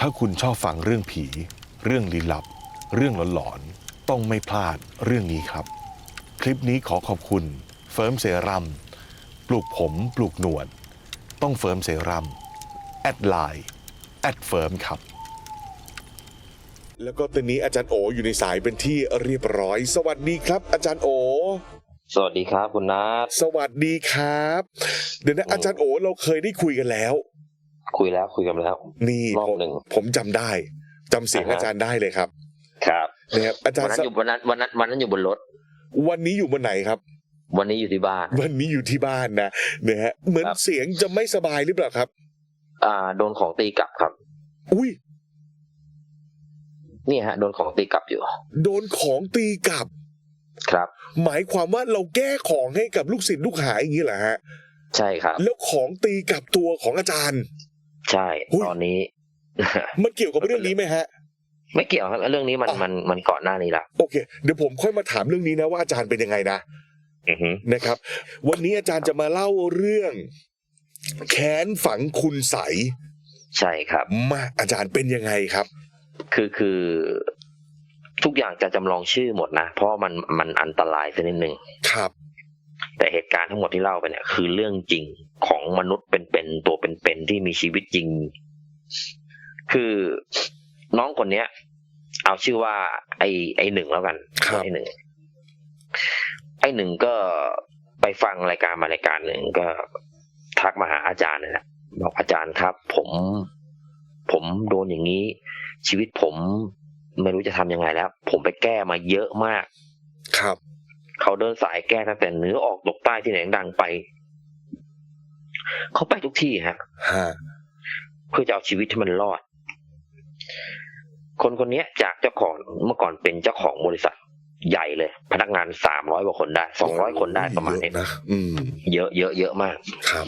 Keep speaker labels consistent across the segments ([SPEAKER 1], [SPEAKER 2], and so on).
[SPEAKER 1] ถ้าคุณชอบฟังเรื่องผี เรื่องลี้ลับ เรื่องหลอนๆ ต้องไม่พลาดเรื่องนี้ครับ คลิปนี้ขอขอบคุณ เฟิร์มเซรั่มปลูกผมปลูกหนวด ต้องเฟิร์มเซรั่มแอดไลน์แอดเฟิร์มครับ
[SPEAKER 2] แล้วก็ตอนนี้อาจารย์โออยู่ในสายเป็นที่เรียบร้อย สวัสดีครับ อาจารย์โอ
[SPEAKER 3] สวัสดีครับคุณนัท
[SPEAKER 2] สวัสดีครับ เดี๋ยวนะ
[SPEAKER 3] โอ้
[SPEAKER 2] อาจารย์โอเราเคยได้คุยกันแล้ว
[SPEAKER 3] คุยแล้วคุยกันแล้ว
[SPEAKER 2] นี่
[SPEAKER 3] รอบ
[SPEAKER 2] ผม
[SPEAKER 3] หนึ่ง
[SPEAKER 2] ผมจำได้จำเสียง
[SPEAKER 3] อ่าฮะ
[SPEAKER 2] อาจารย์ได้เลยครับ
[SPEAKER 3] ครับ
[SPEAKER 2] นะครับอาจาร
[SPEAKER 3] วัน
[SPEAKER 2] ย์
[SPEAKER 3] นั้นอยู่วันนั้นวันนั้นวันนั้นอยู่บนรถ
[SPEAKER 2] วันนี้อยู่บนไหนครับ
[SPEAKER 3] วันนี้อยู่ที่บ้าน
[SPEAKER 2] วันนี้อยู่ที่บ้านนะนะฮะเหมือน
[SPEAKER 3] ครับ
[SPEAKER 2] เสียงจะไม่สบายหรือเปล่าครับ
[SPEAKER 3] อ่า โดนของตีกลับครับ
[SPEAKER 2] อุ้ย
[SPEAKER 3] นี่ฮะโดนของตีกลับอยู่
[SPEAKER 2] โดนของตีกลับ
[SPEAKER 3] ครับ
[SPEAKER 2] หมายความว่าเราแก้ของให้กับลูกศิษย์ลูกหาอย่างนี้เหรอฮะ
[SPEAKER 3] ใช่ครับ
[SPEAKER 2] แล้วของตีกลับตัวของอาจารย์
[SPEAKER 3] ใช่
[SPEAKER 2] อุ๊ย
[SPEAKER 3] ตอนนี้
[SPEAKER 2] มันเกี่ยวกับเรื่องนี้ไหมฮะ
[SPEAKER 3] ไม่เกี่ยวครับเรื่องนี้มัน
[SPEAKER 2] อะ
[SPEAKER 3] มันมันก่อนหน้านี้ละ
[SPEAKER 2] โอเค เดี๋ยวผมค่อยมาถามเรื่องนี้นะว่าอาจารย์เป็นยังไงนะ
[SPEAKER 3] อือฮึ
[SPEAKER 2] นะครับ วันนี้อาจารย์จะมาเล่าเรื่อง แค้นฝังคุณใสย
[SPEAKER 3] ใช่ครับ
[SPEAKER 2] มาอาจารย์เป็นยังไงครับ
[SPEAKER 3] คือคือทุกอย่างจะจำลองชื่อหมดนะ เพราะมันมันอันตรายสักนิดหนึ่ง
[SPEAKER 2] ครับ
[SPEAKER 3] แต่เหตุการณ์ทั้งหมดที่เล่าไปเนี่ยคือเรื่องจริงของมนุษย์เป็นๆตัวเป็นๆที่มีชีวิตจริง คือน้องคนเนี้ย เอาชื่อว่า ไอไอหนึ่งแล้วกัน
[SPEAKER 2] ครับ
[SPEAKER 3] ไอหนึ่งไอหนึ่งก็ไปฟังรายการมารายการหนึ่งก็ทักมาหาอาจารย์นี่แหละบอกอาจารย์ครับ ผม ผมโดนอย่างนี้ ชีวิตผมไม่รู้จะทำยังไงแล้ว ผมไปแก้มาเยอะมาก
[SPEAKER 2] ครับ
[SPEAKER 3] เขาเดินสายแก้ตั้งแต่เหนือออกตกใต้ที่ไหนดังไป เขาไปทุกที่ฮะ
[SPEAKER 2] ฮะ
[SPEAKER 3] เพื่อจะเอาชีวิตที่มันรอด คนคนเนี้ยจากเจ้าของเมื่อก่อนเป็นเจ้าของบริษัทใหญ่เลย พนักงานสามร้อยกว่าคนได้สองร้อยคนได้ประมาณนี้
[SPEAKER 2] เยอนะอืม
[SPEAKER 3] เยอะเยอะเยอะมาก
[SPEAKER 2] ครับ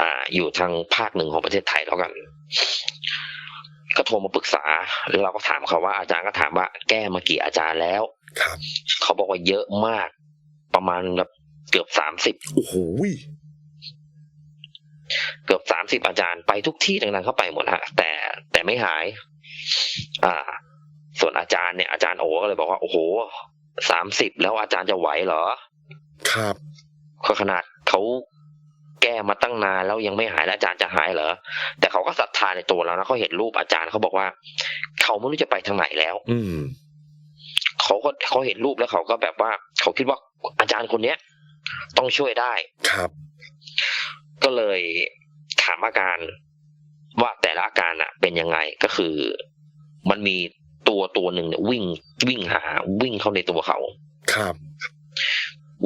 [SPEAKER 3] อ่า อยู่ทางภาคหนึ่งของประเทศไทยแล้วกัน ก็โทรมาปรึกษาแล้วเราก็ถามเขาว่าอาจารย์ก็ถามว่าแก้มากี่อาจารย์แล้ว
[SPEAKER 2] ครับ
[SPEAKER 3] เขาบอกว่าเยอะมาก ประมาณแบบเกือบสามสิบ
[SPEAKER 2] โอ้โหย
[SPEAKER 3] เกือบสามสิบอาจารย์ไปทุกที่ต่างๆเข้าไปหมดฮะ แต่แต่ไม่หาย อ่า ส่วนอาจารย์เนี่ยอาจารย์โอก็เลยบอกว่าโอ้โหสามสิบแล้วอาจารย์จะไหวเหรอ
[SPEAKER 2] ครับ
[SPEAKER 3] ก็ขนาดเขา แก้มาตั้งนานแล้วยังไม่หายแล้วอาจารย์จะหายเหรอ แต่เขาก็ศรัทธาในตัวเรานะเขาเห็นรูปอาจารย์เขาบอกว่า เขาไม่รู้จะไปทางไหนแล้ว
[SPEAKER 2] อืม
[SPEAKER 3] เขาก็เขาเห็นรูปแล้วเขาก็แบบว่า เขาคิดว่าอาจารย์คนเนี้ยต้องช่วยได้
[SPEAKER 2] ครับ
[SPEAKER 3] ก็เลยถามอาการว่าแต่ละอาการอะเป็นยังไงก็คือ มันมีตัวตัวหนึ่งเนี่ยวิ่งวิ่งหา วิ่งเข้าในตัวเขา
[SPEAKER 2] ครับ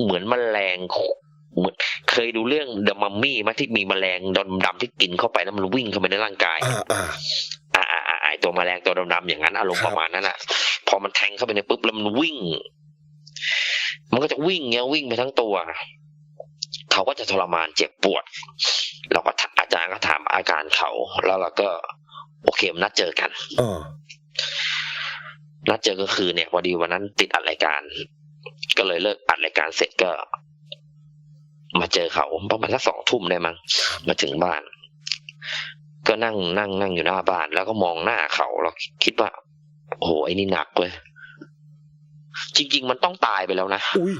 [SPEAKER 3] เหมือนแมลงเหมือน เคยดูเรื่องเดอะมัมมี่ไหมที่มีแมลงดำๆที่กินเข้าไปแล้วมันวิ่งเข้าไปในร่างกาย
[SPEAKER 2] อ่าอ่า
[SPEAKER 3] อ่าอ่าอ่าไอ้ตัวแมลงตัวดำๆอย่างนั้นอารมณ์
[SPEAKER 2] ครั
[SPEAKER 3] ป
[SPEAKER 2] บ
[SPEAKER 3] ระมาณนั้นอะ พอมันแทงเข้าไปในปุ๊บแล้วมันวิ่ง มันก็จะวิ่งเงี้ยวิ่งไปทั้งตัวเขาก็จะทรมานเจ็บปวด เราก็ถามอาจารย์ก็ถามอาการเขาแล้วเราก็โอเคนัดเจอกัน
[SPEAKER 2] อ่า
[SPEAKER 3] นัดเจอก็คือเนี่ยพอดีวันนั้นติดอัดรายการ ก็เลยเลิกอัดรายการเสร็จก็ มาเจอเขาประมาณสักสองทุ่มได้มั้งมาถึงบ้าน ก็นั่งนั่งนั่งอยู่หน้าบ้าน แล้วก็มองหน้าเขาแล้วคิดว่า โอ้โหไอ้นี่หนักเว้ยจริง ๆ มันต้องตายไปแล้วนะ
[SPEAKER 2] อุ้ย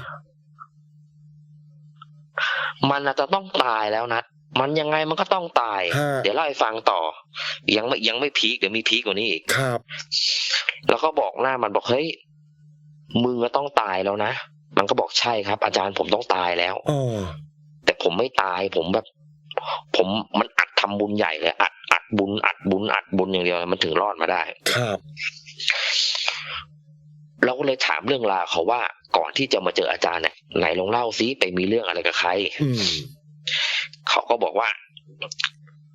[SPEAKER 3] มันอาจจะต้องตายแล้วนะมันยังไงมันก็ต้องตาย
[SPEAKER 2] ฮะ
[SPEAKER 3] เดี๋ยวเล่าให้ฟังต่อ ยังไม่ยังไม่พีคเดี๋ยวมีพีคกว่านี้อีก
[SPEAKER 2] ครับ
[SPEAKER 3] แล้วก็บอกหน้ามันบอกเฮ้ยมึงก็ต้องตายแล้วนะ มันก็บอกใช่ครับ อาจารย์ผมต้องตายแล้ว
[SPEAKER 2] อ๋อ
[SPEAKER 3] แต่ผมไม่ตายผมแบบ ผมมันอัดทำบุญใหญ่เลยอัดอัดบุญ อัดบุญอัดบุญอย่างเดียวมันถึงรอดมาได้
[SPEAKER 2] ครับ
[SPEAKER 3] เราก็เลยถามเรื่องราวเขาว่าก่อนที่จะมาเจออาจารย์เนี่ยไหนลองเล่าซิไปมีเรื่องอะไรกับใคร
[SPEAKER 2] อืม
[SPEAKER 3] เขาก็บอกว่า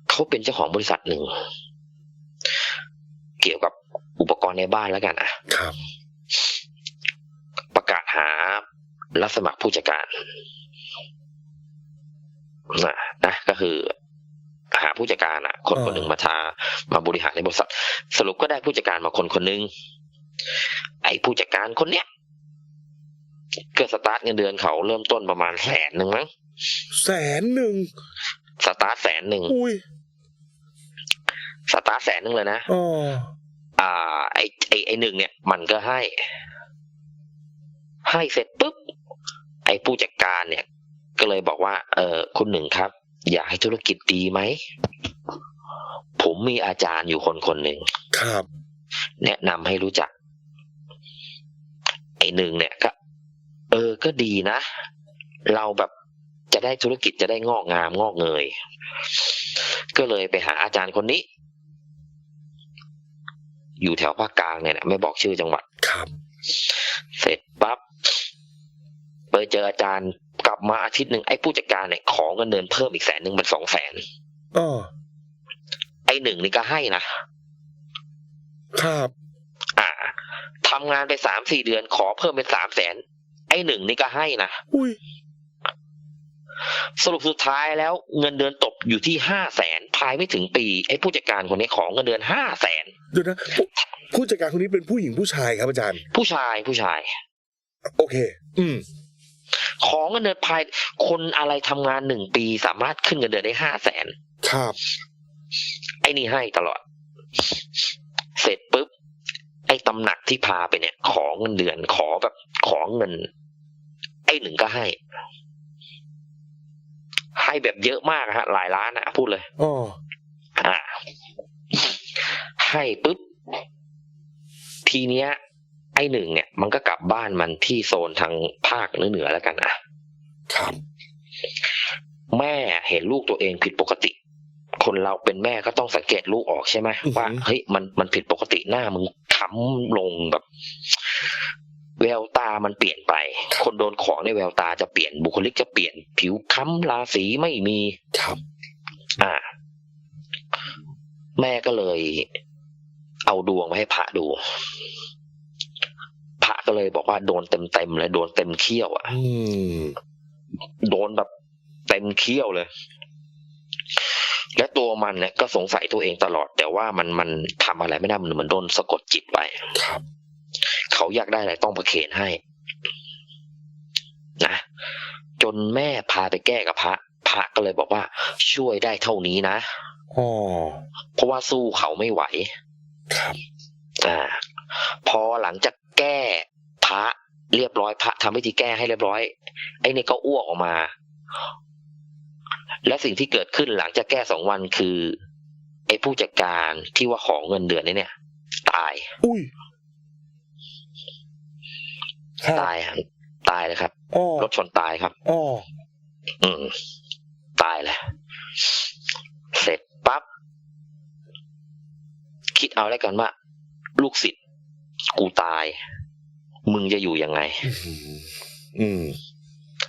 [SPEAKER 3] เขาเป็นเจ้าของบริษัทหนึ่ง เกี่ยวกับอุปกรณ์ในบ้านแล้วกันอะ
[SPEAKER 2] ครับ
[SPEAKER 3] ประกาศหารับสมัครผู้จัดการนะนะก็คือหาผู้จัดการอะ คน
[SPEAKER 2] อ่า
[SPEAKER 3] คนหนึ่งมาทามาบริหารในบริษัท สรุปก็ได้ผู้จัดการมาคนคนหนึ่งไอ้ผู้จัดการคนเนี้ยก็สตาร์ทเงินเดือนเขาเริ่มต้นประมาณแสนหนึ่งมั้ง
[SPEAKER 2] แสนหนึ่ง
[SPEAKER 3] สตาร์ทแสนหนึ่ง
[SPEAKER 2] อุ้ย
[SPEAKER 3] สตาร์ทแสนนึงเลยนะ
[SPEAKER 2] อ๋อ
[SPEAKER 3] อ่า ไอไอไอหนึ่งเนี่ย มันก็ให้ ให้เสร็จปุ๊บไอผู้จัดการเนี่ย ก็เลยบอกว่า เออคุณหนึ่งครับ อยากให้ธุรกิจดีไหมผมมีอาจารย์อยู่คนคนหนึ่ง
[SPEAKER 2] ครับ
[SPEAKER 3] แนะนำให้รู้จัก ไอหนึ่งเนี่ยก็ เออก็ดีนะ เราแบบจะได้ธุรกิจจะได้งอกงามงอกเงย ก็เลยไปหาอาจารย์คนนี้ อยู่แถวภาคกลางเนี่ยนะไม่บอกชื่อจังหวัด
[SPEAKER 2] ครับ
[SPEAKER 3] เสร็จปั๊บ ไปเจออาจารย์กลับมาอาทิตย์หนึ่งไอ้ผู้จัดการเนี่ยขอเงินเดือนเพิ่มอีกแสนหนึ่งเป็นสองแสน
[SPEAKER 2] อ๋อ
[SPEAKER 3] ไอ้หนึ่งนี่ก็ให้นะ
[SPEAKER 2] ครับ
[SPEAKER 3] อ่าทำงานไปสามสี่เดือนขอเพิ่มเป็นสามแสนไอ้หนึ่งนี่ก็ให้นะ
[SPEAKER 2] อุ้ย
[SPEAKER 3] สรุปสุดท้ายแล้วเงินเดือนตกอยู่ที่ห้าแสนภายไม่ถึงปีไอ้ผู้จัดการคนนี้ขอเงินเดือนห้าแสน
[SPEAKER 2] เดี๋ยวนะผู้ผู้จัดการคนนี้เป็นผู้หญิงผู้ชายครับอาจารย์
[SPEAKER 3] ผู้ชายผู้ชาย
[SPEAKER 2] โอเค อืม
[SPEAKER 3] ขอเงินเดือนภายคนอะไรทำงานหนึ่งปีสามารถขึ้นเงินเดือนได้ห้าแสน
[SPEAKER 2] ครับ
[SPEAKER 3] ไอ้นี่ให้ตลอด เสร็จปุ๊บ ไอ้ตำหนักที่พาไปเนี่ย ขอเงินเดือนขอแบบขอเงิน ไอ้หนึ่งก็ให้ ให้แบบเยอะมากอะฮะ หลายล้านอะพูดเลย
[SPEAKER 2] อ๋อ
[SPEAKER 3] อ่าให้ปุ๊บ ทีเนี้ย ไอ้หนึ่งเนี่ยมันก็กลับบ้านมันที่โซนทางภาคเหนือๆแล้วกันอะ
[SPEAKER 2] ครับ
[SPEAKER 3] แม่เห็นลูกตัวเองผิดปกติ คนเราเป็นแม่ก็ต้องสังเกตลูกออกใช่ไหม
[SPEAKER 2] อือหือ
[SPEAKER 3] ว่าเฮ้ยมันมันผิดปกติหน้ามึงค้ำลงแบบแววตามันเปลี่ยนไป คนโดนของในแววตาจะเปลี่ยนบุคลิกจะเปลี่ยน ผิวค้ำราศีไม่มี
[SPEAKER 2] ครับ
[SPEAKER 3] อ่า แม่ก็เลย เอาดวงมาให้พระดู พระก็เลยบอกว่าโดนเต็มเต็มๆเลยโดนเต็มเขี้ยวอะ
[SPEAKER 2] อืม
[SPEAKER 3] โดนแบบเต็มเขี้ยวเลย และตัวมันเนี่ยก็สงสัยตัวเองตลอด แต่ว่ามันมันทำอะไรไม่ได้มันเหมือนโดนสะกดจิตไป
[SPEAKER 2] ครับ
[SPEAKER 3] เขาอยากได้อะไรต้องประเคนให้ นะจนแม่พาไปแก้กับพระ พระก็เลยบอกว่า ช่วยได้เท่านี้นะ
[SPEAKER 2] อ๋อ
[SPEAKER 3] เพราะว่าสู้เขาไม่ไหว
[SPEAKER 2] ครับ
[SPEAKER 3] อ่า พอหลังจากแก้พระ เรียบร้อยพระทำพิธีแก้ให้เรียบร้อย ไอ้นี่ก็อ้วกออกมา และสิ่งที่เกิดขึ้นหลังจากแก้สองวันคือ ไอ้ผู้จัดการที่ว่าของเงินเดือนนี่เนี่ย ตาย
[SPEAKER 2] อุ้ยครับ
[SPEAKER 3] ตายอะตายเลยครับ
[SPEAKER 2] อ๋อ
[SPEAKER 3] รถชนตายครับ
[SPEAKER 2] อ๋อ
[SPEAKER 3] อืม ตายเลยเสร็จปั๊บคิดเอาแล้วกันว่า ลูกศิษย์กูตาย มึงจะอยู่ยังไง
[SPEAKER 2] อืมอืม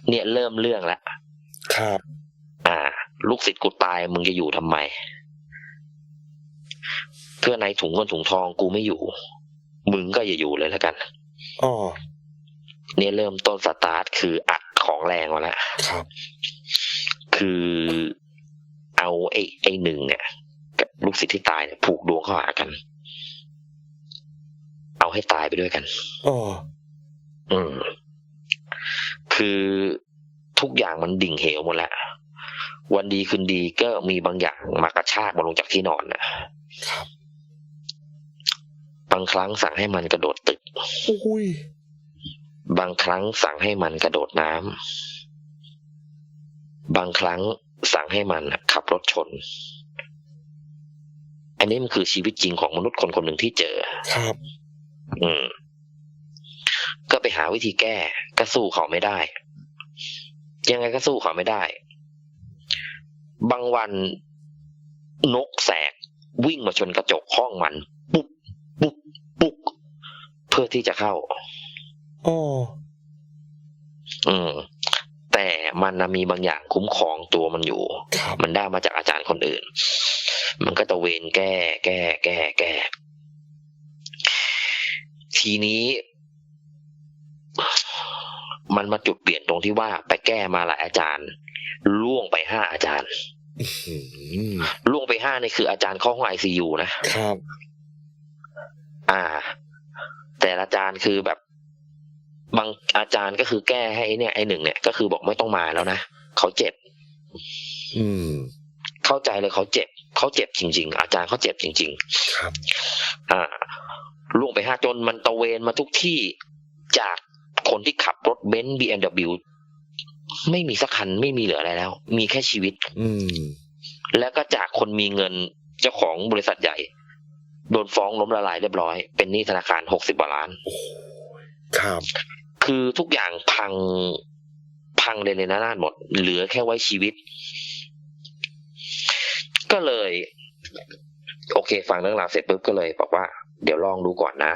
[SPEAKER 3] เนี่ยเริ่มเรื่องแล้ว
[SPEAKER 2] ครับ
[SPEAKER 3] อ่า ลูกศิษย์กูตาย มึงจะอยู่ทำไม เพื่อในถุงเงินถุงทองกูไม่อยู่ มึงก็อย่าอยู่เลยแล้วกัน
[SPEAKER 2] อ๋อ
[SPEAKER 3] เนี่ยเริ่มต้นสตาร์ทคืออัดของแรงมาแล้ว
[SPEAKER 2] ครับ
[SPEAKER 3] คือเอาไอ้ไอ้หนึ่งเนี่ยกับลูกศิษย์ที่ตายเนี่ยผูกดวงเข้าหากัน เอาให้ตายไปด้วยกัน
[SPEAKER 2] อ๋อ
[SPEAKER 3] อืม คือทุกอย่างมันดิ่งเหวหมดแล้ว วันดีคืนดีก็มีบางอย่างมากระชากมาลงจากที่นอนน่ะ
[SPEAKER 2] ครับ
[SPEAKER 3] บางครั้งสั่งให้มันกระโดดตึก
[SPEAKER 2] อุ้ย
[SPEAKER 3] บางครั้งสั่งให้มันกระโดดน้ำบางครั้งสั่งให้มันขับรถชน อันนี้มันคือชีวิตจริงของมนุษย์คนคนหนึ่งที่เจอ
[SPEAKER 2] ครับ
[SPEAKER 3] อืม ก็ไปหาวิธีแก้ก็สู้เขาไม่ได้ ยังไงก็สู้เขาไม่ได้ บางวันนกแสกวิ่งมาชนกระจกห้องมัน ปุ๊บปุ๊บปุ๊บเพื่อที่จะเข้า
[SPEAKER 2] อ๋อ
[SPEAKER 3] อืม แต่มันน่ะมีบางอย่างคุ้มครองตัวมันอยู่
[SPEAKER 2] ครับ
[SPEAKER 3] มันได้มาจากอาจารย์คนอื่น มันก็ตะเวนแก้ แก้ แก้ แก้ ทีนี้ มันมาจุดเปลี่ยนตรงที่ว่า ไปแก้มาหลายอาจารย์ ล่วงไปห้าอาจารย์
[SPEAKER 2] อืม
[SPEAKER 3] ล่วงไปห้านี่คืออาจารย์เข้าห้องไอซียูนะ
[SPEAKER 2] ครับ
[SPEAKER 3] อ่า แต่ละอาจารย์คือแบบ บางอาจารย์ก็คือแก้ให้ไอ้เนี่ยไอ้หนึ่งเนี่ยก็คือบอกไม่ต้องมาแล้วนะเขาเจ็บ
[SPEAKER 2] อืม
[SPEAKER 3] เข้าใจเลยเขาเจ็บเขาเจ็บจริง ๆ อาจารย์เขาเจ็บจริง
[SPEAKER 2] ครับ
[SPEAKER 3] ๆอ่า ล่วงไปห้าจนมันตะเวนมาทุกที่จากคนที่ขับรถเบนซ์ BMW ไม่มีสักคันไม่มีเหลืออะไรแล้ว มีแค่ชีวิต
[SPEAKER 2] อืม
[SPEAKER 3] แล้วก็จากคนมีเงินเจ้าของบริษัทใหญ่ โดนฟ้องล้มละลายเรียบร้อย เป็นหนี้ธนาคารหกสิบกว่าล้าน
[SPEAKER 2] ครับ
[SPEAKER 3] คือทุกอย่างพังพังเลยในนานาดหมด เหลือแค่ไว้ชีวิต ก็เลย โอเค ฟังเรื่องราวเสร็จปุ๊บก็เลยบอกว่า เดี๋ยวลองดูก่อนนะ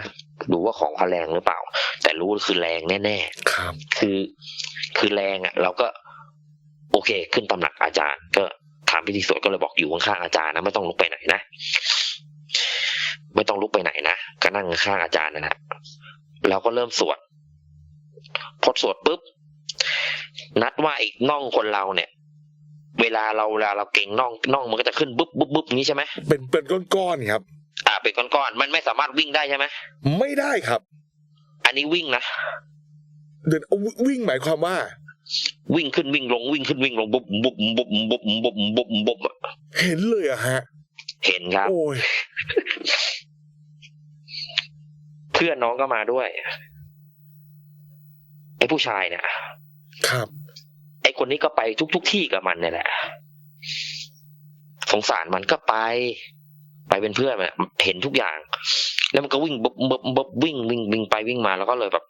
[SPEAKER 3] ดูว่าของเขาแรงหรือเปล่า แต่รู้คือแรงแน่
[SPEAKER 2] ครับ
[SPEAKER 3] ๆคือ คือแรงอะ เราก็ โอเค ขึ้นตำหนักอาจารย์ ก็ถามพิธีสวดก็เลยบอกอยู่ข้างๆอาจารย์นะไม่ต้องลุกไปไหนนะไม่ต้องลุกไปไหนนะก็นั่งข้างอาจารย์นั่นแหละแล้วก็เริ่มสวดพอสวดปุ๊บนัดว่าอีกน่องคนเราเนี่ย เวลาเราเวลาเราเก่งน่องน่องมันก็จะขึ้นบุ๊บบุ๊บบุ๊บอย่างนี้ใช่ไหม
[SPEAKER 2] เป็นเป็นก้อนๆครับ
[SPEAKER 3] อ่าเป็นก้อนๆมันไม่สามารถวิ่งได้ใช่ไหม
[SPEAKER 2] ไม่ได้ครับ
[SPEAKER 3] อันนี้วิ่งนะ
[SPEAKER 2] เดินเอาวิวิ่งหมายความว่า
[SPEAKER 3] วิ่งขึ้นวิ่งลงวิ่งขึ้นวิ่งลงบุ๊บบุ๊บบุ๊บบุ๊บบุ๊บบุ๊บบุ๊บอะ
[SPEAKER 2] เห็นเลยอะฮะ
[SPEAKER 3] เห็นครับ
[SPEAKER 2] โอ้ย
[SPEAKER 3] เพื่อนน้องก็มาด้วยไอ้ผู้ชายเนี่ย
[SPEAKER 2] ครับ
[SPEAKER 3] ไอ้คนนี้ก็ไปทุกทุกๆที่กับมันเนี่ยแหละสงสารมันก็ไป ไปเป็นเพื่อนมันอะเห็นทุกอย่าง แล้วมันก็วิ่งบบบบบบวิ่งวิ่งวิ่งไปวิ่งมาแล้วก็เลยแบบ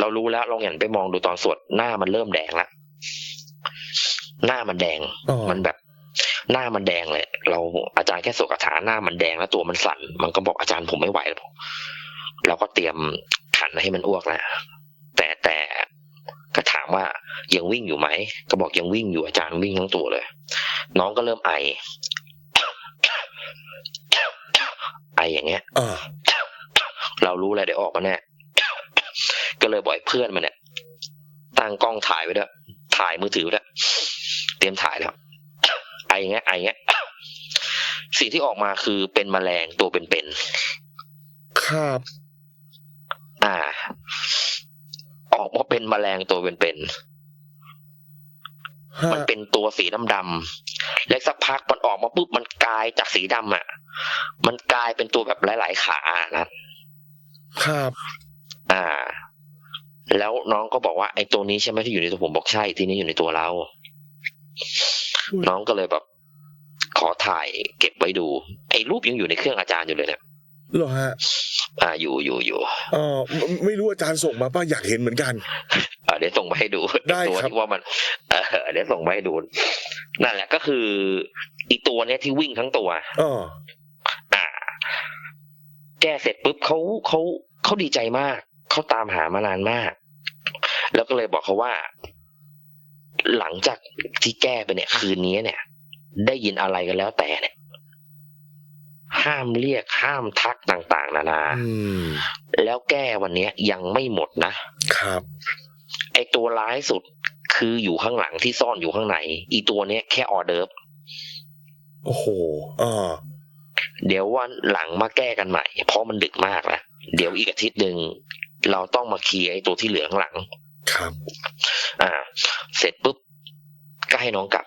[SPEAKER 3] เรารู้แล้วลองหันไปมองดูตอนสวดหน้ามันเริ่มแดงละหน้ามันแดง
[SPEAKER 2] อ๋อ
[SPEAKER 3] มันแบบ หน้ามันแดงเลยเราอาจารย์แค่สวดคาถาหน้ามันแดงแล้วตัวมันสั่นมันก็บอกอาจารย์ผมไม่ไหวแล้วเราก็เตรียมขันให้มันอ้วกแล้วแต่แต่ก็ถามว่ายังวิ่งอยู่ไหมก็บอกยังวิ่งอยู่อาจารย์วิ่งทั้งตัวเลย น้องก็เริ่มไอ ไออย่างเงี้ย
[SPEAKER 2] อ่า
[SPEAKER 3] เรารู้เลยเดี๋ยวออกมาแน่ก็เลยบ่อยเพื่อนมันเนี่ยตั้งกล้องถ่ายไว้ด้วยถ่ายมือถือไว้ด้วยเตรียมถ่ายแล้วไออย่างเงี้ยไออย่างเงี้ยสิ่งที่ออกมาคือเป็นแมลงตัวเป็น
[SPEAKER 2] ครับ
[SPEAKER 3] ๆอ่า ออกมาเป็นแมลงตัวเป็น
[SPEAKER 2] ฮะ
[SPEAKER 3] ๆมันเป็นตัวสีดำๆ แล้วสักพักมันออกมาปุ๊บมันกลายจากสีดำอะ มันกลายเป็นตัวแบบหลาย ๆ ขานะ
[SPEAKER 2] ครับ
[SPEAKER 3] อ่า แล้วน้องก็บอกว่าไอ้ตัวนี้ใช่ไหมที่อยู่ในตัวผมบอกใช่ที่นี้อยู่ในตัวเรา
[SPEAKER 2] อุ๊ย
[SPEAKER 3] น้องก็เลยแบบขอถ่ายเก็บไว้ดู ไอ้รูปยังอยู่ในเครื่องอาจารย์อยู่เลยเนี่ย
[SPEAKER 2] เหรอฮะ
[SPEAKER 3] อ่าอยู่อยู่อยู่
[SPEAKER 2] เออไม่ไม่รู้อาจารย์ส่งมาป่ะอยากเห็นเหมือนกัน
[SPEAKER 3] อ่า เดี๋ยวส่งไปให้ดู
[SPEAKER 2] ได้
[SPEAKER 3] ตัว
[SPEAKER 2] ครับ
[SPEAKER 3] ที่ว่ามันเออเดี๋ยวส่งไปให้ดู นั่นแหละก็คืออีตัวเนี้ยที่วิ่งทั้งตัว
[SPEAKER 2] อ๋อ
[SPEAKER 3] อ่า แก้เสร็จปุ๊บเขาเขาเขาดีใจมากเขาตามหามานานมาก แล้วก็เลยบอกเขาว่า หลังจากที่แก้ไปเนี่ย คืนนี้เนี่ย ได้ยินอะไรกันแล้วแต่เนี่ยห้ามเรียกห้ามทักต่าง ๆ นานา
[SPEAKER 2] อืม
[SPEAKER 3] แล้วแก้วันเนี้ยยังไม่หมดนะ
[SPEAKER 2] ครับ
[SPEAKER 3] ไอตัวร้ายสุดคืออยู่ข้างหลังที่ซ่อนอยู่ข้างใน อีตัวเนี้ยแค่ออเดิร์ฟ
[SPEAKER 2] โอ้โหอ่า
[SPEAKER 3] เดี๋ยววันหลังมาแก้กันใหม่ เพราะมันดึกมากแล้วเดี๋ยวอีกอาทิตย์หนึ่งเราต้องมาเคลียร์ไอ้ตัวที่เหลือข้างหลัง
[SPEAKER 2] ครับ
[SPEAKER 3] อ่า เสร็จปุ๊บก็ให้น้องกลับ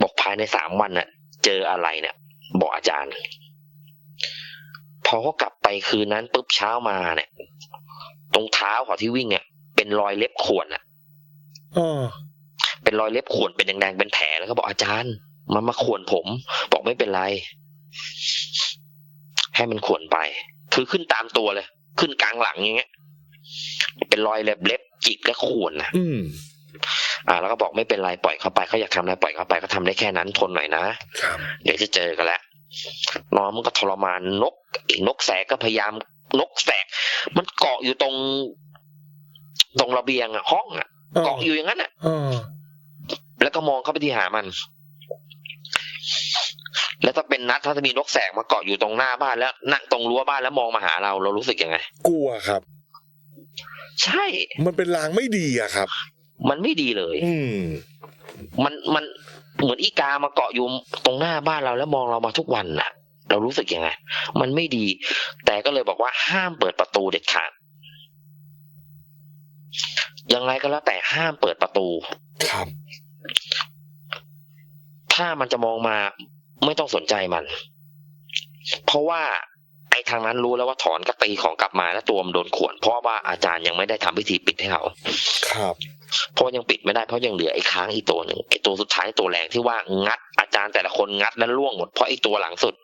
[SPEAKER 3] บอกภายในสามวันน่ะ เจออะไรเนี่ย บอกอาจารย์ พอเขากลับไปคืนนั้นปุ๊บเช้ามาเนี่ย ตรงเท้าเขาที่วิ่งเนี่ย เป็นรอยเล็บข่วนอะ
[SPEAKER 2] อ๋อ
[SPEAKER 3] เป็นรอยเล็บข่วนเป็นแดงๆเป็นแผลแล้วก็บอกอาจารย์ มันมาข่วนผม บอกไม่เป็นไร ให้มันข่วนไป คือขึ้นตามตัวเลย ขึ้นกลางหลังอย่างเงี้ย เป็นรอยเล็บเล็บจิกและข่วนนะ
[SPEAKER 2] อืม
[SPEAKER 3] อ่า แล้วก็บอกไม่เป็นไรปล่อยเขาไปเขาอยากทำอะไรปล่อยเขาไปเขาทำได้แค่นั้นทนหน่อยนะ
[SPEAKER 2] ครับ
[SPEAKER 3] เดี๋ยวจะเจอกันแหละน้องมันก็ทรมานนกอีกนกแสกก็พยายามนกแสก มันเกาะอยู่ตรง ตรงระเบียงอะห้องอะ
[SPEAKER 2] อ๋อ
[SPEAKER 3] เกาะอยู่อย่างนั้นอะ
[SPEAKER 2] อ๋อ
[SPEAKER 3] แล้วก็มองเข้าไปที่หามัน แล้วถ้าเป็นนัดถ้าจะมีนกแสกมาเกาะอยู่ตรงหน้าบ้านแล้ว นั่งตรงรั้วบ้านแล้วมองมาหาเราเรารู้สึกยังไง
[SPEAKER 2] กลัวครับ
[SPEAKER 3] ใช่
[SPEAKER 2] มันเป็นลางไม่ดีอะครับ
[SPEAKER 3] มันไม่ดีเลย
[SPEAKER 2] อืม
[SPEAKER 3] มันมันเหมือนอีกามาเกาะอยู่ตรงหน้าบ้านเราแล้วมองเรามาทุกวันน่ะ เรารู้สึกยังไง มันไม่ดี แต่ก็เลยบอกว่าห้ามเปิดประตูเด็ดขาด ยังไงก็แล้วแต่ห้ามเปิดประตู
[SPEAKER 2] ครับ
[SPEAKER 3] พถ้ามันจะมองมาไม่ต้องสนใจมัน เพราะว่าไอ้ทางนั้นรู้แล้วว่าถอนกระตีของกลับมาแล้วตัวมันโดนข่วน เพราะว่าอาจารย์ยังไม่ได้ทำพิธีปิดให้เขา
[SPEAKER 2] ครับ
[SPEAKER 3] เพราะยังปิดไม่ได้เพราะยังเหลือไอ้ค้างอีกตัวหนึ่งไอ้ตัวสุดท้ายตัวแรงที่ว่างัด อาจารย์แต่ละคนงัดแล้วล่วงหมดเพราะไอ้ตัวหลังสุด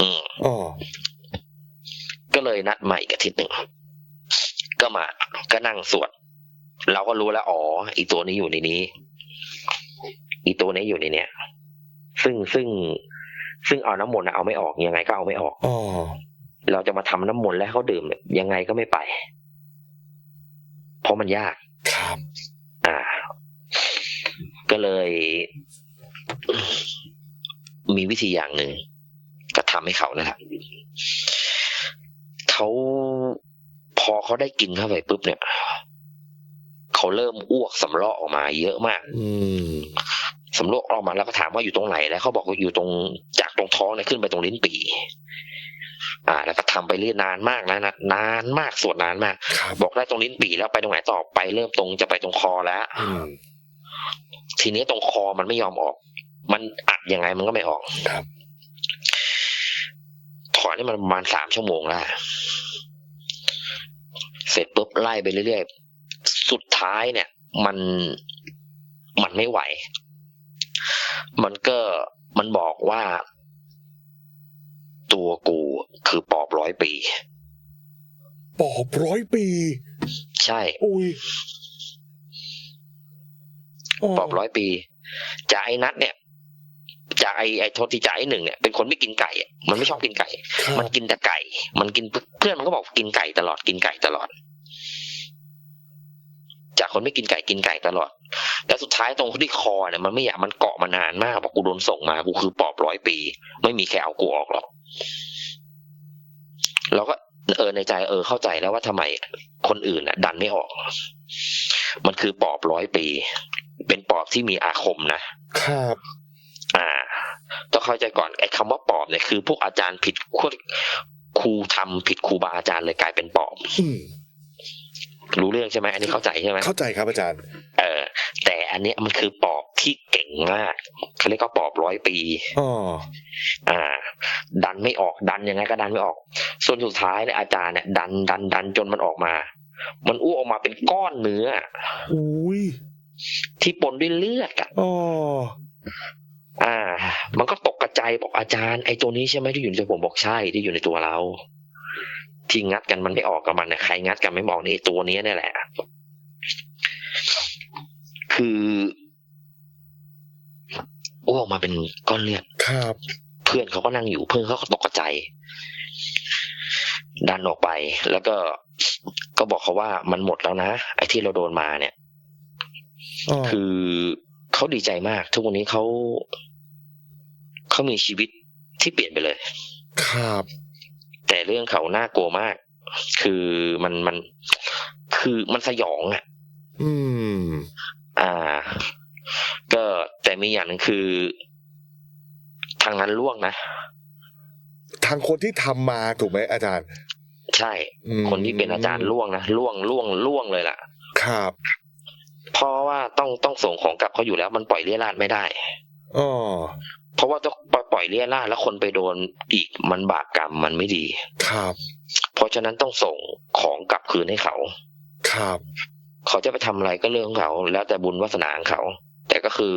[SPEAKER 3] อืม
[SPEAKER 2] อ๋อ
[SPEAKER 3] ก็เลยนัดใหม่กับอาทิตย์หนึ่ง ก็มาก็นั่งสวดเราก็รู้แล้วอ๋ออีตัวนี้อยู่ในนี้ อีตัวนี้อยู่ในเนี้ยซึ่งซึ่งซึ่งเอาน้ำมนต์อะเอาไม่ออกยังไงก็เอาไม่ออก
[SPEAKER 2] อ๋อ
[SPEAKER 3] เราจะมาทำน้ำมนต์แล้วให้เขาดื่มเนี่ยยังไงก็ไม่ไป เพราะมันยาก
[SPEAKER 2] ครับ
[SPEAKER 3] อ่า ก็เลย มีวิธีอย่างหนึ่งก็ทำให้เขานั่นแหละเขาพ อเขาได้กินเข้าไปปุ๊บเนี่ยเขาเริ่มอ้วกสำลอกออกมา เยอะมาก
[SPEAKER 2] อืม
[SPEAKER 3] สำลอกออกมาแล้วก็ถามว่าอยู่ตรงไหนแล้วเขาบอกว่าอยู่ตรงจากตรงท้องเนี่ยขึ้นไปตรงลิ้นปี่อ่า แล้วก็ทำไปเรื่อยนานมากนะนะนานมากสวดนานมาก
[SPEAKER 2] ครับ
[SPEAKER 3] บอกได้ตรงลิ้นปี่แล้วไปตรงไหนต่อไปเริ่มตรงจะไปตรงคอแล้ว
[SPEAKER 2] อืม
[SPEAKER 3] ทีนี้ตรงคอมันไม่ยอมออก มันอัดยังไงมันก็ไม่ออก
[SPEAKER 2] ครับ
[SPEAKER 3] ถอนนี่มันประมาณสามชั่วโมงแล้ว เสร็จปุ๊บไล่ไปเรื่อยๆ สุดท้ายเนี่ย มันมันไม่ไหว มันก็มันบอกว่า ตัวกูคือปอบร้อยปี
[SPEAKER 2] ปอบร้อยปี
[SPEAKER 3] ใช่
[SPEAKER 2] อุ้ย
[SPEAKER 3] ปอบร้อยปีจากไอ้นัดเนี่ย จากไอ้ไอ้โทษที่จากไอ้หนึ่งเนี่ยเป็นคนไม่กินไก่อะมันไม่ชอบกินไก่
[SPEAKER 2] ครับ
[SPEAKER 3] มันกินแต่ไก่ มันกินเพื่อนมันก็บอกกินไก่ตลอดกินไก่ตลอด จากคนไม่กินไก่กินไก่ตลอด แล้วสุดท้ายตรงที่คอเนี่ยมันไม่อยากมันเกาะมานานมากบอกกูโดนส่งมากูคือปอบร้อยปี ไม่มีใครเอากูออกหรอกเราก็เออในใจเออเข้าใจแล้วว่าทำไมคนอื่นน่ะ ดันไม่ออก มันคือปอบร้อยปี เป็นปอบที่มีอาคมนะ
[SPEAKER 2] ครับ
[SPEAKER 3] อ่า ต้องเข้าใจก่อนไอ้คำว่าปอบเนี่ยคือ พวกอาจารย์ผิดครูครูทำผิดครูบาอาจารย์เลยกลายเป็นปอบ
[SPEAKER 2] อืม
[SPEAKER 3] รู้เรื่องใช่ไหมอันนี้เข้าใจใช่ไหม
[SPEAKER 2] เข้าใจครับอาจารย์
[SPEAKER 3] เออ แต่อันเนี้ยมันคือปอบที่เก่งมากเขาเรียกว่าปอบร้อยปี
[SPEAKER 2] อ๋อ
[SPEAKER 3] อ่า ดันไม่ออกดันยังไงก็ดันไม่ออก ส่วนสุดท้ายเนี่ยอาจารย์เนี่ยดันดันดันจนมันออกมา มันอ้วกออกมาเป็นก้อนเนื้อ
[SPEAKER 2] อุ้ย
[SPEAKER 3] ที่ปนด้วยเลือดอะ
[SPEAKER 2] อ๋อ
[SPEAKER 3] อ่า มันก็ตกกระจายบอกอาจารย์ไอ้ตัวนี้ใช่ไหมที่อยู่ในตัวผมบอกใช่ที่อยู่ในตัวเรา ที่งัดกันมันไม่ออกกับมันนะใครงัดกันไม่บอกนี่ไอ้ตัวนี้เนี่ยแหละ คืออ้วกมาเป็นก้อนเลือด
[SPEAKER 2] ครับ
[SPEAKER 3] เพื่อนเขาก็นั่งอยู่เพื่อนเขาก็ตกกระจายดันออกไป แล้วก็ก็บอกเขาว่ามันหมดแล้วนะไอ้ที่เราโดนมาเนี่ย
[SPEAKER 2] อ๋อ
[SPEAKER 3] คือ เขาดีใจมาก ทุกวันนี้เขาเขามีชีวิตที่เปลี่ยนไปเลย
[SPEAKER 2] ครับ
[SPEAKER 3] แต่เรื่องเขาน่ากลัวมาก คือมันมัน คือมันสยองอะ
[SPEAKER 2] อืม
[SPEAKER 3] อ่า ก็แต่มีอย่างหนึ่งคือ ทางนั้นล่วงนะ
[SPEAKER 2] ทางคนที่ทำมาถูกไหมอาจารย์
[SPEAKER 3] ใช่
[SPEAKER 2] อืม
[SPEAKER 3] คนที่เป็นอาจารย์ล่วงนะล่วงล่วงล่วงเลยล่ะ
[SPEAKER 2] ครับ
[SPEAKER 3] เพราะว่าต้องต้องส่งของกลับเขาอยู่แล้ว มันปล่อยเลี่ยราดไม่ได้
[SPEAKER 2] อ๋อ
[SPEAKER 3] เพราะว่าต้องปล่อยเลี่ยราดแล้วคนไปโดนอีกมันบาปกรรมมันไม่ดี
[SPEAKER 2] ครับ
[SPEAKER 3] เพราะฉะนั้นต้องส่งของกลับคืนให้เขา
[SPEAKER 2] ครับ
[SPEAKER 3] เขาจะไปทำอะไรก็เรื่องของเขา แล้วแต่บุญวาสนาของเขา แต่ก็คือ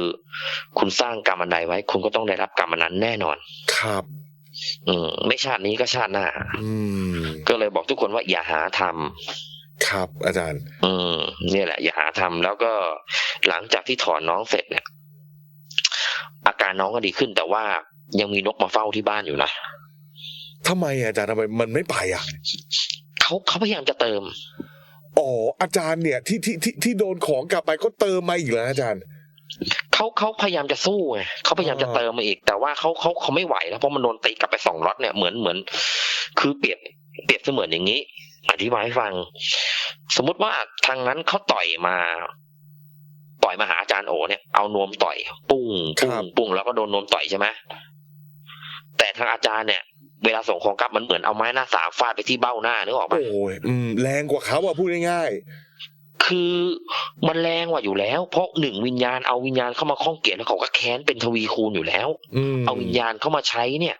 [SPEAKER 3] คุณสร้างกรรมอันใดไว้ คุณก็ต้องได้รับกรรมอันนั้นแน่นอน
[SPEAKER 2] ครับ
[SPEAKER 3] อืม ไม่ชาตินี้ก็ชาติหน้า
[SPEAKER 2] อืม
[SPEAKER 3] ก็เลยบอกทุกคนว่าอย่าหาทำ
[SPEAKER 2] ครับ อาจารย์
[SPEAKER 3] อืมเนี่ยแหละ อย่าหาทำแล้วก็หลังจากที่ถอนน้องเสร็จเนี่ย อาการน้องก็ดีขึ้น แต่ว่ายังมีนกมาเฝ้าที่บ้านอยู่นะ
[SPEAKER 2] ทำไมอะอาจารย์ทำไมมันไม่ไปอะ
[SPEAKER 3] เขาเขาพยายามจะเติม
[SPEAKER 2] อ๋ออาจารย์เนี่ย ที่ที่ที่ที่โดนของกลับไปก็เติมมาอีกแล้วอาจารย์
[SPEAKER 3] เขาเขาพยายามจะสู้ไงเขาพยายามจะ
[SPEAKER 2] อ่า
[SPEAKER 3] เติมมาอีก แต่ว่าเขาเขาเขาไม่ไหวแล้วเพราะมันโดนตีกลับไปสองล็อตเนี่ยเหมือนเหมือน คือเปรียบเปรียบเสมือนอย่างนี้ อธิบายให้ฟัง สมมุติว่าทางนั้นเขาต่อยมา ต่อยมาหาอาจารย์โอเนี่ยเอานวมต่อย ปุ้งปุ้งปุ้งแล้วก็โดนนวมต่อยใช่ไหมแต่ทางอาจารย์เนี่ยเวลาส่งของกลับมันเหมือนเอาไม้หน้าสามฟาดไปที่เบ้าหน้านึกออกปะ
[SPEAKER 2] โอ้ยอืมแรงกว่าเขาอะพูดง่าย
[SPEAKER 3] คือมันแรงกว่าอยู่แล้ว เพราะหนึ่งวิญญาณเอาวิญญาณเข้ามาข้องเกี่ยวแล้วเขาก็แค้นเป็นทวีคูณอยู่แล้ว
[SPEAKER 2] อืม
[SPEAKER 3] เอาวิญญาณเข้ามาใช้เนี่ย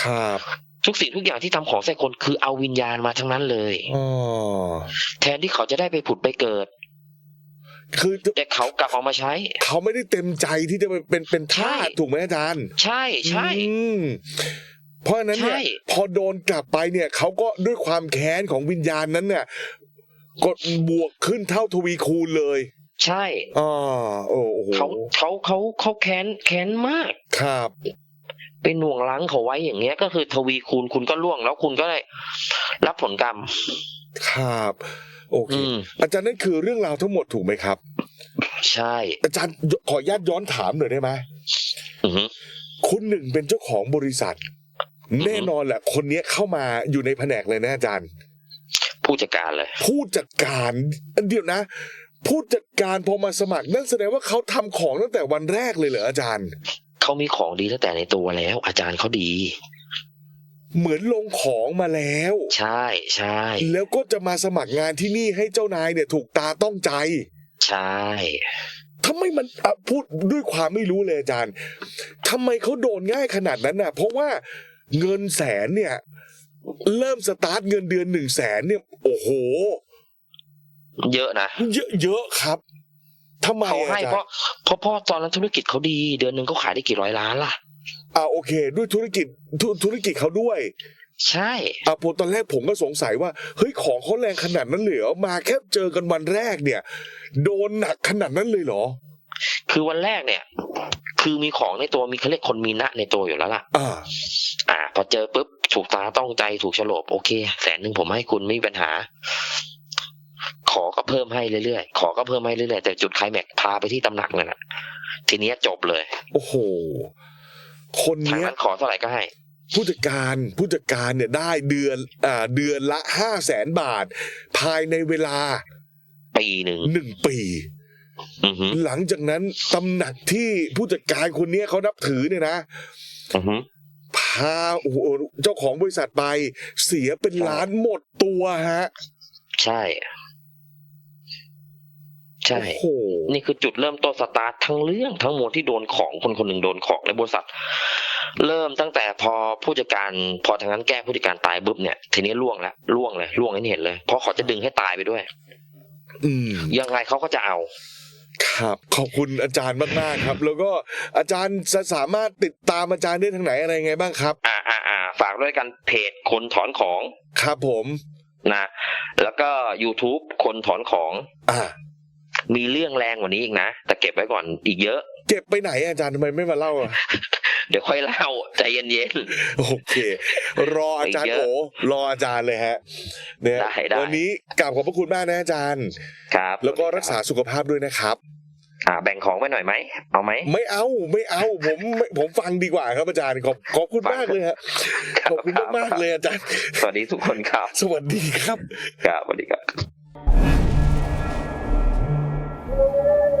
[SPEAKER 2] ครับ
[SPEAKER 3] ทุกสิ่งทุกอย่างที่ทำของใส่คนคือเอาวิญญาณมาทั้งนั้นเลย
[SPEAKER 2] อ๋อ
[SPEAKER 3] แทนที่เขาจะได้ไปผุดไปเกิด
[SPEAKER 2] คือ
[SPEAKER 3] แต่เขากลับเอามาใช้
[SPEAKER 2] เขาไม่ได้เต็มใจที่จะเป็นเป็นเป็นทาส
[SPEAKER 3] ใช่
[SPEAKER 2] ถูกไหมอาจารย์
[SPEAKER 3] ใช่ใช่
[SPEAKER 2] อืมเพราะฉะนั้นเนี่ย
[SPEAKER 3] ใช่
[SPEAKER 2] พอโดนกลับไปเนี่ย เขาก็ด้วยความแค้นของวิญญาณนั้นเนี่ยกดบวกขึ้นเท่าทวีคูณเลย
[SPEAKER 3] ใช่
[SPEAKER 2] อ๋อโอ้โห
[SPEAKER 3] เขาเขาเขาเขาแค้นแค้นมาก
[SPEAKER 2] ครับ
[SPEAKER 3] เป็นหน่วงล้างเขาไว้อย่างเงี้ย ก็คือทวีคูณคุณก็ล่วง แล้วคุณก็ได้รับผลกรรม
[SPEAKER 2] ครับ โอเค
[SPEAKER 3] อืม
[SPEAKER 2] อาจารย์นั่นคือเรื่องราวทั้งหมดถูกไหมครับ
[SPEAKER 3] ใช่
[SPEAKER 2] อาจารย์ขออนุญาตย้อนถามหน่อยได้ไหม
[SPEAKER 3] อือฮึ
[SPEAKER 2] คุณหนึ่งเป็นเจ้าของบริษัท
[SPEAKER 3] อือฮึ
[SPEAKER 2] แน่นอนแหละ คนเนี้ยเข้ามาอยู่ในแผนกเลยนะอาจารย์
[SPEAKER 3] ผู้จัดการเลย
[SPEAKER 2] ผู้จัดการเดี๋ยวนะผู้จัดการพอมาสมัครนั่นแสดงว่าเขาทำของตั้งแต่วันแรกเลยเหรออาจารย์
[SPEAKER 3] เขามีของดีตั้งแต่ในตัวแล้ว อาจารย์เขาดี
[SPEAKER 2] เหมือนลงของมาแล้ว
[SPEAKER 3] ใช่ใช่
[SPEAKER 2] แล้วก็จะมาสมัครงานที่นี่ให้เจ้านายเนี่ย ถูกตาต้องใจ
[SPEAKER 3] ใช่
[SPEAKER 2] ทำไมมันอะพูดด้วยความไม่รู้เลยอาจารย์ทำไมเขาโดนง่ายขนาดนั้นน่ะ เพราะว่าเงินแสนเนี่ย เริ่มสตาร์ทเงินเดือนหนึ่งแสนเนี่ย โอ้โห
[SPEAKER 3] เยอะนะ
[SPEAKER 2] เยอะเยอะครับ ทำไม
[SPEAKER 3] เขาให้
[SPEAKER 2] อาจาร
[SPEAKER 3] เพราะ
[SPEAKER 2] ย์
[SPEAKER 3] เพราะพ่อตอนนั้นธุรกิจเขาดี เดือนหนึ่งเขาขายได้กี่ร้อยล้านล่ะ
[SPEAKER 2] อ่าโอเค ด้วยธุรกิจธุธุรกิจเขาด้วย
[SPEAKER 3] ใช่
[SPEAKER 2] อะผมตอนแรกผมก็สงสัยว่าเฮ้ยของเขาแรงขนาดนั้นเลยเหรอมาแค่เจอกันวันแรกเนี่ย โดนหนักขนาดนั้นเลยเหรอ
[SPEAKER 3] คือวันแรกเนี่ย คือมีของในตัวมีเขาเรียกคนมีนะในตัวอยู่แล้วล่ะ
[SPEAKER 2] อ่า
[SPEAKER 3] อ่า พอเจอปุ๊บถูกตาต้องใจถูกโฉลบโอเค แสนหนึ่งผมให้คุณไม่มีปัญหา ขอก็เพิ่มให้เรื่อยๆ ขอก็เพิ่มให้เรื่อยๆ แต่จุดไคลแม็กซ์พาไปที่ตำหนักเลยนะทีเนี้ยจบเลย
[SPEAKER 2] โอ้โห คน
[SPEAKER 3] ทาง
[SPEAKER 2] เนี้ย
[SPEAKER 3] นั้นขอเท่าไหร่ก็ให้
[SPEAKER 2] ผู้จัดการผู้จัดการเนี่ยได้เดือนอ่าเดือนละห้าแสนบาท ภายในเวลา
[SPEAKER 3] ปีหนึ่ง
[SPEAKER 2] หนึ่งปี
[SPEAKER 3] อือฮึ
[SPEAKER 2] หลังจากนั้นตำหนักที่ผู้จัดการคนเนี้ยเขานับถือเนี่ยนะ
[SPEAKER 3] อือฮึ
[SPEAKER 2] พาโอ้โหเจ้าของบริษัทไป เสียเป็นล้านหมดตัวฮะ
[SPEAKER 3] ใช่ ใช่
[SPEAKER 2] โอ้โห
[SPEAKER 3] นี่คือจุดเริ่มต้นสตาร์ททั้งเรื่องทั้งมวลที่โดนของคนคนหนึ่งโดนของในบริษัท เริ่มตั้งแต่พอผู้จัดการพอทางนั้นแก้ผู้จัดการตายปุ๊บเนี่ยทีนี้ล่วงแล้วล่วงเลยล่วงให้เห็นเลยเพราะเขาจะดึงให้ตายไปด้วย
[SPEAKER 2] อืม
[SPEAKER 3] ยังไงเขาก็จะเอา
[SPEAKER 2] ครับ ขอบคุณอาจารย์มากๆครับ แล้วก็อาจารย์จะสามารถติดตามอาจารย์ได้ทางไหนอะไรไงบ้างครับ
[SPEAKER 3] อ่าอ่าอ่าฝากด้วยกันเพจคนถอนของ
[SPEAKER 2] ครับผม
[SPEAKER 3] นะ แล้วก็ YouTube คนถอนของ
[SPEAKER 2] อ่า
[SPEAKER 3] มีเรื่องแรงกว่านี้อีกนะ แต่เก็บไว้ก่อนอีกเยอะ
[SPEAKER 2] เก็บไปไหนอาจารย์ทำไมไม่มาเล่าอะ
[SPEAKER 3] เดี๋ยวค่อยเล่าใจเย็น
[SPEAKER 2] โอเค รออาจารย์
[SPEAKER 3] เยอะ
[SPEAKER 2] โอรออาจารย์เลยฮะเนี่ย
[SPEAKER 3] ได้ได้
[SPEAKER 2] วันนี้กราบขอบพระคุณมากนะอาจารย์
[SPEAKER 3] ๆครับ
[SPEAKER 2] แล้วก็รักษาสุขภาพด้วยนะครับ
[SPEAKER 3] อ่าแบ่งของไปหน่อยไหมเอาไหม
[SPEAKER 2] ไม่เอาไม่เอาผมไม่ผมฟังดีกว่าครับอาจารย์ขอบขอบคุณมากเลยฮะขอบคุณมากๆเลยอาจารย์
[SPEAKER 3] สวัสดีทุกคนครับ
[SPEAKER 2] สวัสดีครับ
[SPEAKER 3] ครับสวัสดีครับ Thank you.